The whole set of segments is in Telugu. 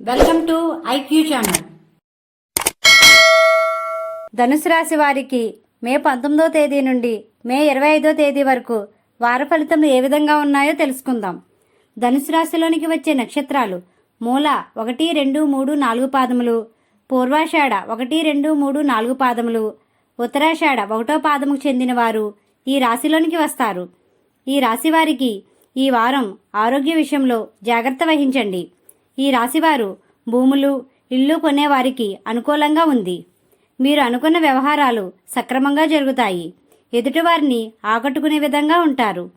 Welcome to IQ channel. ధనుసు రాశి వారికి మే పంతొమ్మిదో తేదీ నుండి మే ఇరవై ఐదో తేదీ వరకు వార ఫలితములు ఏ విధంగా ఉన్నాయో తెలుసుకుందాం. ధనుసు రాశిలోనికి వచ్చే నక్షత్రాలు మూల ఒకటి రెండు మూడు నాలుగు పాదములు పూర్వాషాఢ ఒకటి రెండు మూడు నాలుగు పాదములు ఉత్తరాషాఢ ఒకటో పాదముకు చెందిన వారు ఈ రాశిలోనికి వస్తారు. ఈ రాశి వారికి ఈ వారం ఆరోగ్య విషయంలో జాగ్రత్త వహించండి. ఈ రాశివారు భూములు ఇల్లు కొనేవారికి అనుకూలంగా ఉంది. మీరు అనుకున్న వ్యవహారాలు సక్రమంగా జరుగుతాయి. ఎదుటివారిని ఆకట్టుకునే విధంగా ఉంటారు.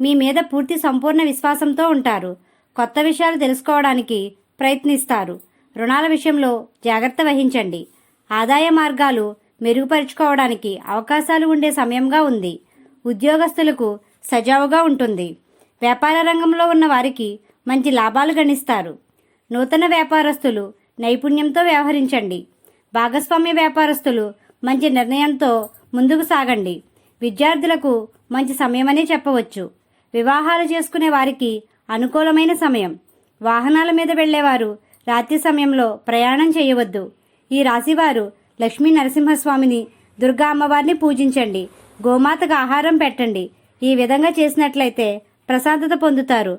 మీ మీద పూర్తి సంపూర్ణ విశ్వాసంతో ఉంటారు. కొత్త విషయాలు తెలుసుకోవడానికి ప్రయత్నిస్తారు. రుణాల విషయంలో జాగ్రత్త వహించండి. ఆదాయ మార్గాలు మెరుగుపరుచుకోవడానికి అవకాశాలు ఉండే సమయంగా ఉంది. ఉద్యోగస్తులకు సజావుగా ఉంటుంది. వ్యాపార రంగంలో ఉన్న వారికి మంచి లాభాలు గణిస్తారు. నూతన వ్యాపారస్తులు నైపుణ్యంతో వ్యవహరించండి. భాగస్వామ్య వ్యాపారస్తులు మంచి నిర్ణయంతో ముందుకు సాగండి. విద్యార్థులకు మంచి సమయమనే చెప్పవచ్చు. వివాహాలు చేసుకునే వారికి అనుకూలమైన సమయం. వాహనాల మీద వెళ్ళేవారు రాత్రి సమయంలో ప్రయాణం చేయవద్దు. ఈ రాశివారు లక్ష్మీ నరసింహస్వామిని దుర్గా అమ్మవారిని పూజించండి. గోమాతకు ఆహారం పెట్టండి. ఈ విధంగా చేసినట్లయితే ప్రశాంతత పొందుతారు.